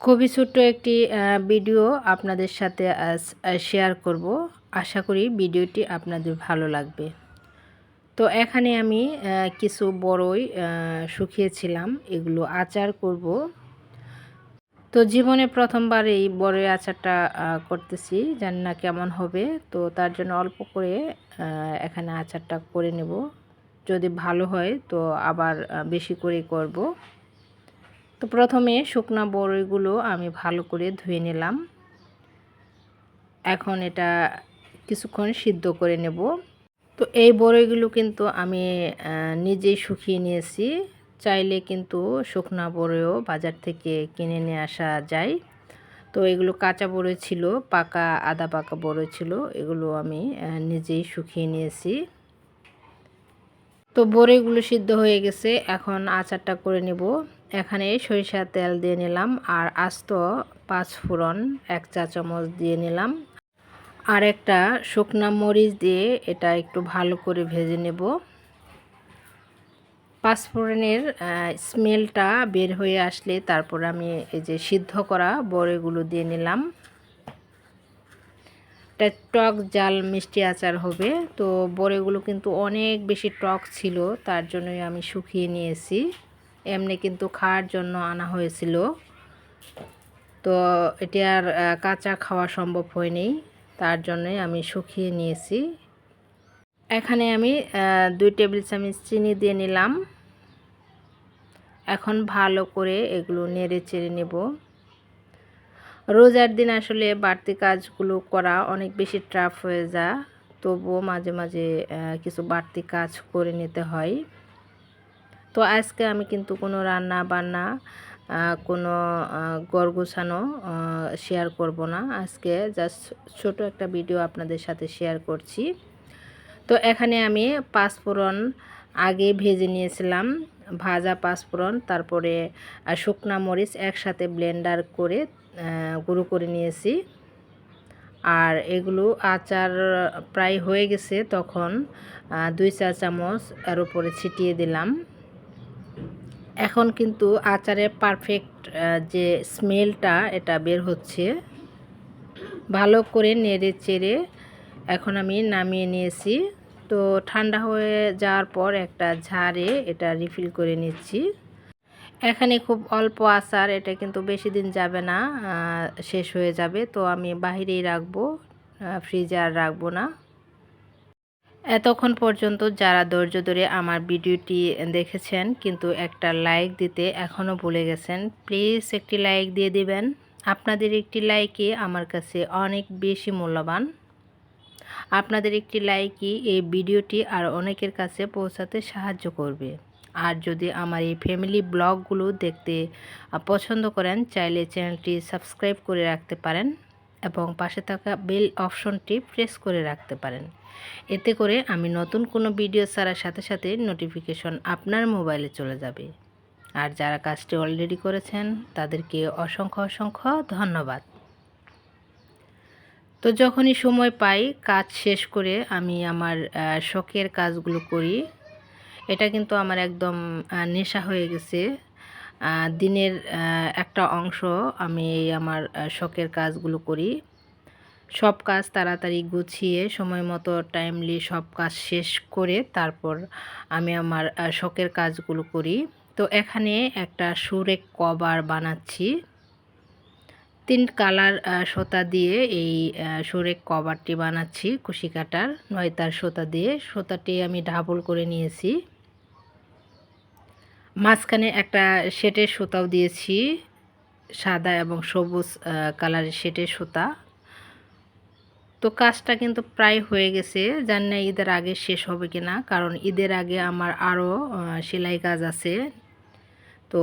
খুবই ছোট্ট একটি ভিডিও আপনাদের সাথে শেয়ার করব। আশা করি ভিডিওটি আপনাদের ভালো লাগবে। তো এখানে আমি কিছু বড়ই শুকিয়েছিলাম। এগুলো আচার করব। তো জীবনে প্রথমবার এই বড়ই আচারটা করতেছি। জানি না কেমন হবে। তো তার জন্য অল্প করে এখানে আচারটা করে নেব। যদি ভালো হয়, তো আবার বেশি করে করব। তো প্রথমে শুকনা বড়ইগুলো আমি ভালো করে ধুয়ে নিলাম। এখন এটা কিছুক্ষণ সিদ্ধ করে নেব। তো এই বড়ইগুলো কিন্তু আমি নিজেই শুকিয়ে নিয়েছি। চাইলে কিন্তু শুকনা বড়ইও বাজার থেকে কিনে নিয়ে আসা যায়। তো এগুলো কাঁচা বড়ই ছিল, পাকা আদা পাকা বড়ই ছিল, এগুলো আমি নিজেই শুকিয়ে নিয়েছি। তো বড়িগুলো সিদ্ধ হয়ে গেছে, এখন আচারটা করে নেব। এখানে সরিষার তেল দিয়ে নিলাম আর আস্ত পাঁচ ফোড়ন এক চা চামচ দিয়ে নিলাম। আর একটা শুকনা মরিচ দিয়ে এটা একটু ভালো করে ভেজে নেব। পাঁচফোড়নের স্মেলটা বের হয়ে আসলে তারপর আমি এই যে সিদ্ধ করা বড়িগুলো দিয়ে নিলাম। এটা টক জাল মিষ্টি আচার হবে, তো বড়িগুলো কিন্তু অনেক বেশি টক ছিল, তার জন্যই আমি শুকিয়ে নিয়েছি। এমনি কিন্তু খাওয়ার জন্য আনা হয়েছিল। তো এটি আর কাঁচা খাওয়া সম্ভব হয়নি, তার জন্যই আমি শুকিয়ে নিয়েছি। এখানে আমি দুই টেবিল চামচ চিনি দিয়ে নিলাম। এখন ভালো করে এগুলো নেড়ে চেড়ে নেব। রোজার দিন আসলে বাড়তি কাজগুলো করা অনেক বেশি ট্রাফ হয়ে যায়, তবুও মাঝে মাঝে কিছু বাড়তি কাজ করে নিতে হয়। তো আজকে আমি কিন্তু কোনো রান্না বান্না কোনো আহ, গড় গোছানো শেয়ার করব না। আজকে জাস্ট ছোট একটা ভিডিও আপনাদের সাথে শেয়ার করছি। তো এখানে আমি পাঁচফোড়ন আগে ভেজে নিয়েছিলাম ভাজা পাঁচফোড়ন তারপরে শুকনা মরিচ একসাথে ব্লেন্ডার করে গুঁড়ো করে নিয়েছি। আর এগুলো আচার প্রায় হয়ে গেছে তখন দুই চা চামচ এর উপরে ছিটিয়ে দিলাম। এখন কিন্তু আচারের পারফেক্ট যে স্মেলটা এটা বের হচ্ছে। ভালো করে নেড়ে চেড়ে এখন আমি নামিয়ে নিয়েছি। তো ঠান্ডা হয়ে যাওয়ার পর একটা ঝাড়ে এটা রিফিল করে নিচ্ছি। এখানে খুব অল্প আচার, এটা কিন্তু বেশি দিন যাবে না শেষ হয়ে যাবে। তো আমি বাহিরেই রাখব ফ্রিজে আর রাখব না। এতক্ষণ পর্যন্ত যারা ধৈর্য ধরে আমার ভিডিওটি দেখেছেন, কিন্তু একটা লাইক দিতে এখনও ভুলে গেছেন প্লিজ একটি লাইক দিয়ে দিবেন। আপনাদের একটি লাইকে আমার কাছে অনেক বেশি মূল্যবান। আপনাদের একটি লাইকই এই ভিডিওটি আর অনেকের কাছে পৌঁছাতে সাহায্য করবে। আর যদি আমার এই ফ্যামিলি ব্লগগুলো দেখতে পছন্দ করেন, চাইলে চ্যানেলটি সাবস্ক্রাইব করে রাখতে পারেন এবং পাশে থাকা বেল অপশনটি প্রেস করে রাখতে পারেন। এতে করে আমি নতুন কোনো ভিডিও ছাড়ার সাথে সাথে নোটিফিকেশন আপনার মোবাইলে চলে যাবে। আর যারা কাজটি অলরেডি করেছেন, তাদেরকে অসংখ্য অসংখ্য ধন্যবাদ। তো যখনই সময় পাই, কাজ শেষ করে আমি আমার শখের কাজগুলো করি। এটা কিন্তু আমার একদম নেশা হয়ে গেছে। দিনের একটা অংশ আমি আমার শখের কাজগুলো করি। সব কাজ তাড়াতাড়ি গুছিয়ে সময় মতো টাইমলি সব কাজ শেষ করে তারপর আমি আমার শখের কাজগুলো করি। তো এখানে একটা সুরেক কভার বানাচ্ছি। তিন কালার সোতা দিয়ে এই সুরেক কভারটি বানাচ্ছি কুশি কাটার নয়তার সোতা দিয়ে। সোতাটি আমি ডাবল করে নিয়েছি। মাঝখানে একটা শেটের সুতাও দিয়েছি, সাদা এবং সবুজ কালারের শেটের সুতা। তো কাজটা কিন্তু প্রায় হয়ে গেছে। জানি না ঈদের আগে শেষ হবে কি না কারণ ঈদের আগে আমার আরও সেলাই কাজ আছে। তো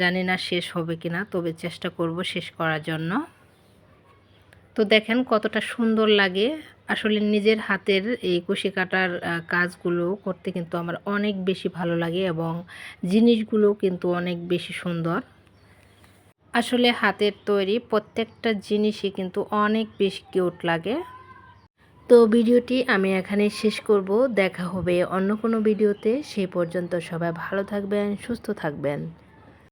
জানি না শেষ হবে কি না তবে চেষ্টা করব শেষ করার জন্য। তো দেখেন কতটা সুন্দর লাগে। আসলে নিজের হাতের এই কুশি কাটার কাজগুলো করতে কিন্তু আমার অনেক বেশি ভালো লাগে এবং জিনিসগুলো কিন্তু অনেক বেশি সুন্দর। আসলে হাতের তৈরি প্রত্যেকটা জিনিসই কিন্তু অনেক বেশি কিউট লাগে। তো ভিডিওটি আমি এখানে শেষ করব। দেখা হবে অন্য কোনো ভিডিওতে। সেই পর্যন্ত সবাই ভালো থাকবেন, সুস্থ থাকবেন।